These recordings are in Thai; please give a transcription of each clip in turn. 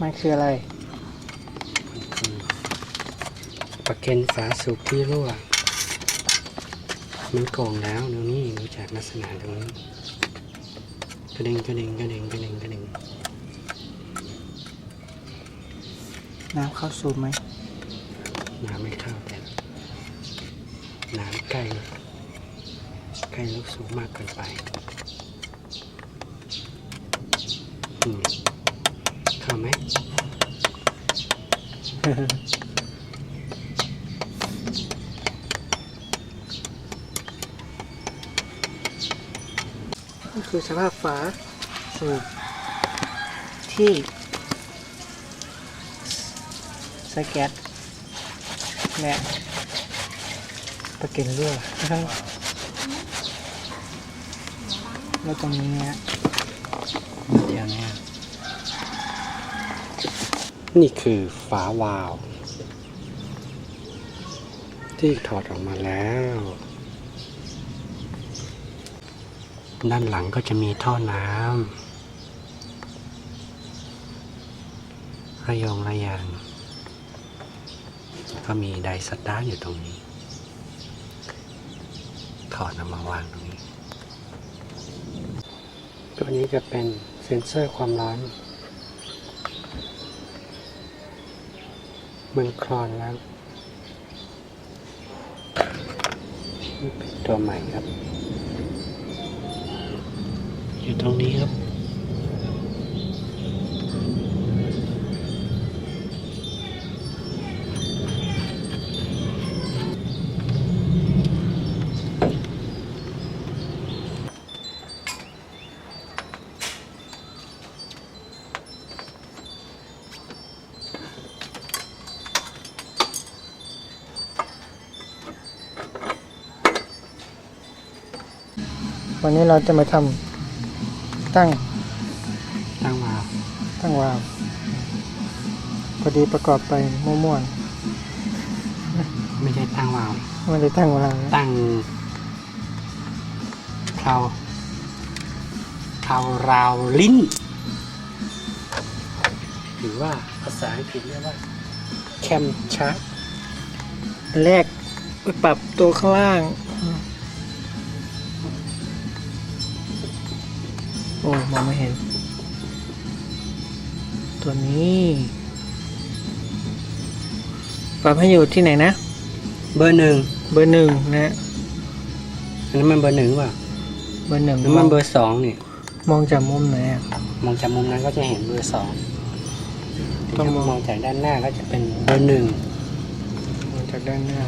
มันคืออะไรมันคือประเคนฝาสูบที่รั่ว มันโกงแล้วตรงนี้ดูจากลักษณะตรงนี้กระเด้งกระเด้งกระเด้งกระเด้งกระเด้งน้ำเข้าสูบไหมน้ำไม่เข้าแต่น้ำใกล้ใกล้ลูกสูงมากเกินไปอืม เข้าไหม นี่คือสภาพฝาสูบที่สแกตและประเก็นรั่วนะครับแล้วตรงนี้ฮะเดี๋ยวนี้ นี่คือฝาวาล์วที่ถอดออกมาแล้ว ด้านหลังก็จะมีท่อน้ำระยองระยาง ก็มีไดสตาร์อยู่ตรงนี้ ถอดนำมาวางตรงนี้ ตัวนี้จะเป็นเซ็นเซอร์ความร้อน มันคลอนแล้วเป็นตัวใหม่ครับ อยู่ตรงนี้ครับ วันนี้เราจะมาทำตั้งตั้งวาล์วตั้งวาล์วพอดีประกอบไปมั่วไม่ใช่ตั้งวาล์วๆไม่ได้ตั้งวาล์วนะตั้งเพลาเพลาราวลิ้น หรือว่าภาษาอังกฤษเรียกว่าแคมชาร์อันแรกไปปรับตัวข้างล่าง อ้ยมองไม่เห็น ตัวนี้ปรับให้อยู่ที่ไหนนะ เบอร์หนึ่งเบอร์หนึ่งนะอันนั้นมันเบอร์หนึ่งว่ะเบอร์หนึ่งแล้วมันเบอร์สองนี่ มองจากมุมไหนอะมองจากมุมนั้นก็จะเห็นเบอร์สองต้องมองมองจากด้านหน้าก็จะเป็นเบอร์หนึ่งมองจากด้านหน้า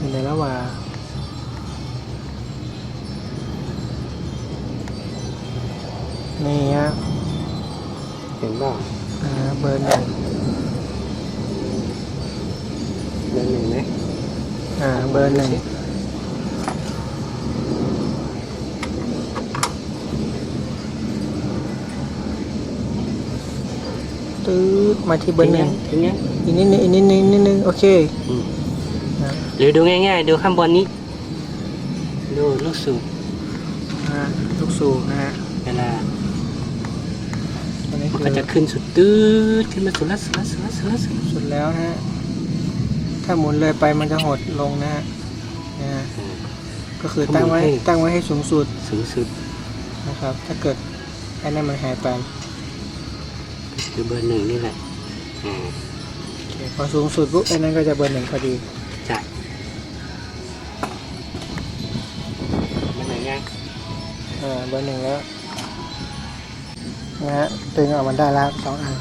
มีอะไรแล้วว่านี่ ห็นป่าอ่าเบอร์หนึ่งเบอร์หนึ่งไหมอ่าเบอร์หนึ่งตืดมาที่เบอร์หนึ่งถึงยังอีกนิดนึงอีกนิดนึงนิดนึงโอเคอืมนะหรือดูง่ายๆ ดูข้างบนนี้ ดูลูกสูบอ่าลูกสูบนะฮะเวลาตัว นี้มันคือก็จะขึ้นสุดตื้อขึ้นมาสุดละสุดละสุดละสุดละสุดละสุดแล้วนะฮะ ถ้าหมุนเลยไปมันจะหดลงนะฮะนะฮะอืมก็คือตั้งไว้หมุนให้ตั้งไว้ให้สูงสุดสูงสุดนะครับ ถ้าเกิดไอ้นั่นมันหายไปคือเบอร์หนึ่งนี่แหละอ่าโอเคพอสูงสุดปุ๊บไอ้นั่นก็จะเบอร์หนึ่งพอดี จ่ายมันไหนยัง อ่าเบอร์หนึ่งแล้ว นะฮะตึงออกมาได้แล้วสองอัน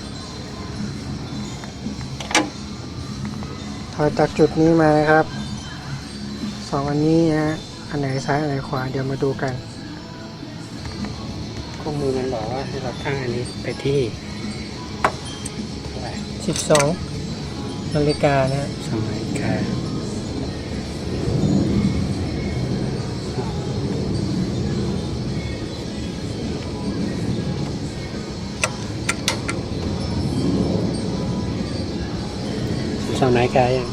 ถอยจากจุดนี้มานะครับสองอันนี้นะฮะอันไหนซ้ายอันไหนขวาเดี๋ยวมาดูกันข้อมูลมันบอกว่าให้เราตั้งอันนี้ไปที่เท่าไหร่สิบสองนาฬิกานะฮะสมัยกา สมัยกายัง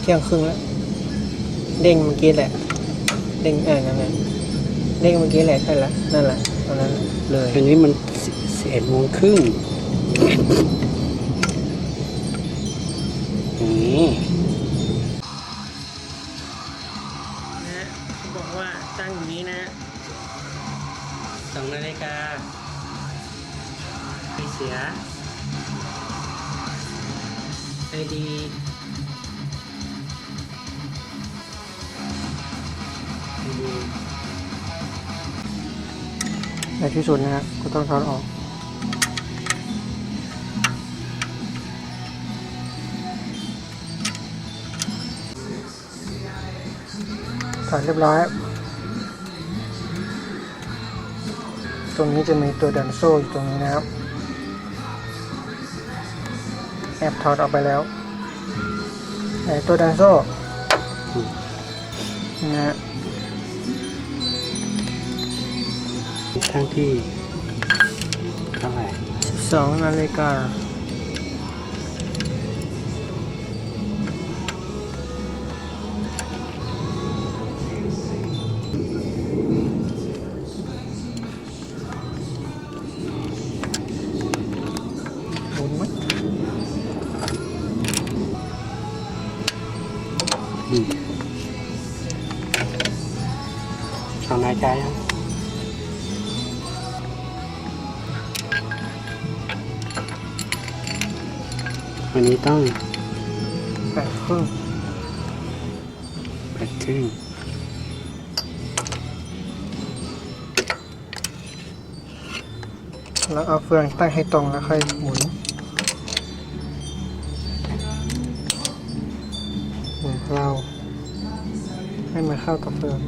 เที่ยงครึ่งแล้ว เด้งเมื่อกี้แหละ เด้งอ่านั่นแหละเด้งเมื่อกี้แหละใช่ละนั่นแหละตอนนั้นเลยอันนี้มันสิบเอ็ดโมงครึ่งนี่นะเขาบอกว่าตั้งอย่างนี้นะสองนาฬิกาไปเสีย ไปดีในที่สุดนะฮะก็ต้องถอดออกถอดเรียบร้อย ตรงนี้จะมีตัวดันโซ่อยู่ตรงนี้นะครับ แอบถอดออกไปแล้วไหนตัวดันโซ่นี่นะฮะครั้งที่เท่าไหร่สองนาฬิกา สองนาฬิกายังวันนี้ต้องแปดครึ่งแปดครึ่งแล้วเอาเฟืองตั้งให้ตรงแล้วค่อยหมุนหมุนเราให้มันเข้ากับเฟือง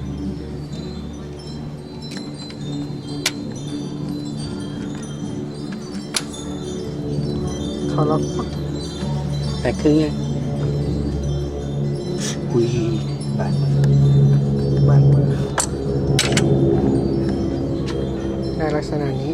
เขาล็อกปุ๊บแปดครึ่งยังอุ้ยบาดบานมือได้ลักษณะนี้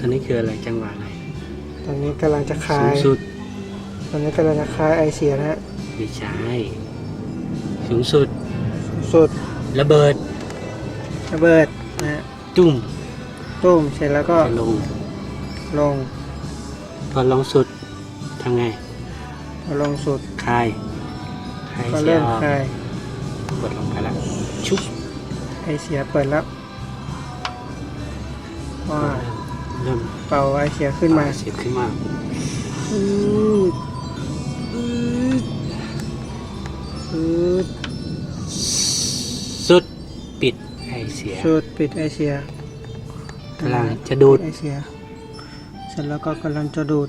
อันนี้คืออะไรจังหวะอะไรตอนนี้กำลังจะคลาสูงย สุดตอนนี้กำลังจะคลายไอเสียนะฮะไม่ใช่สูงสุดสุดระเบิดระเบิดนะฮะตุ้มตุ้มเสร็จแล้วก็จะลงลงพอลงสุดทำไงพอลงสุดคลายคลายก็เสียเริ่มออกคลายกดลงไปแล้วชุบไอเสียเปิดแล้ว ว้าเริ่มเป่าไอเสียขึ้นมาเสียบขึ้นมาอืดอืดอืดสุดปิดไอเสียสุดปิดไอเสียกำลังจะดูดปิไอเสียเสร็จแล้วก็กำลังจะดูด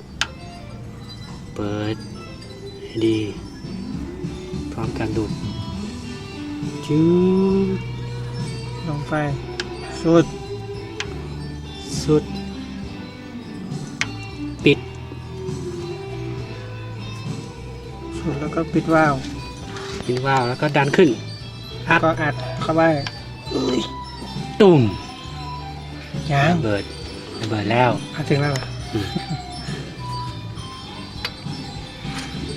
เปิดให้ดี พร้อมกันดูดจืดลงไปสุด สุด ปิด สุดแล้วก็ปิดวาล์วปิดว่าวแล้วก็ดันขึ้น อัด ก็อัดเข้าไปตุ่มยางระเบิดระเบิดแล้วอัดถึงแล้วเหรออืม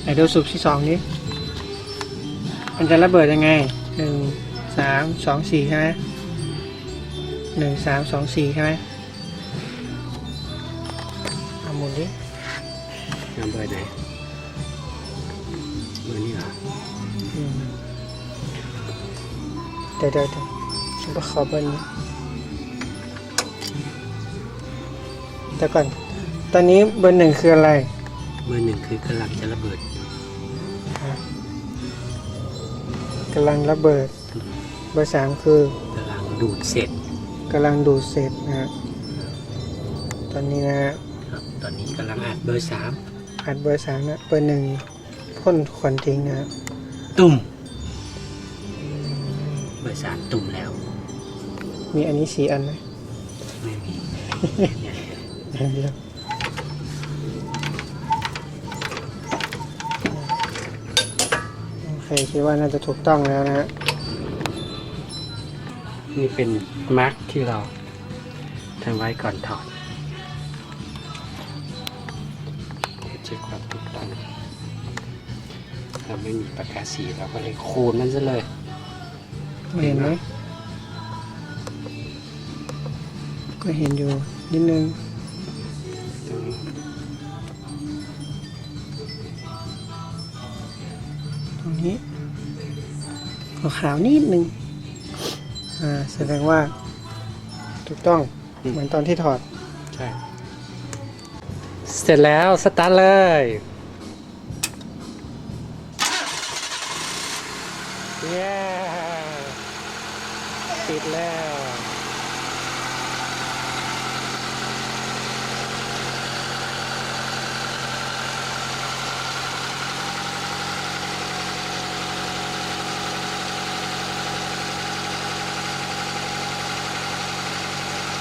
ไหนดูสูบที่สองนี้ มันจะระเบิดยังไงหนึ่งสามสองสี่ใช่ไหมหนึ่งสามสองสี่ใช่ไหมเอาห มุนดิระเบิดไหนเบอร์นี้เหรออืมเดี๋ยวเดี๋ยวเดี๋ยวฉันก็ขอเบอร์นี้แต่ก่อน ตอนนี้เบอร์หนึ่งคืออะไร เบอร์หนึ่งคือกำลังจะระเบิดกำลังระเบิด เบอร์สามคือกำลังดูดเสร็จกำลังดูดเสร็จนะฮะตอนนี้นะฮะครับต อนนี้กำลังอัดเบอร์สามออัดเบอร์สามนะเบอร์หนึ่งพ่นควันทิ้งนะครับตุ่มเบอร์สามตุ่มแล้ว มีอันนี้สี่อันไหมไม่มีเนี่ยอันเดียวโอเคคิดว่าน่าจะถูกต้องแล้วนะฮะนี่เป็นมาร์กที่เราทำไว้ก่อนถอด เช็คความถูกต้องเราไม่มีปากกาสีเราก็เลยคูณมันซะเลยเห็นไหมก็เห็นอยู่นิดนึงตรงนี้ตรงนี้ขาวๆนิดนึงอ่าแสดงว่าถูกต้องเหมือนตอนที่ถอด ใช่ เสร็จแล้ว สตาร์ทเลย เย้ ติดแล้ว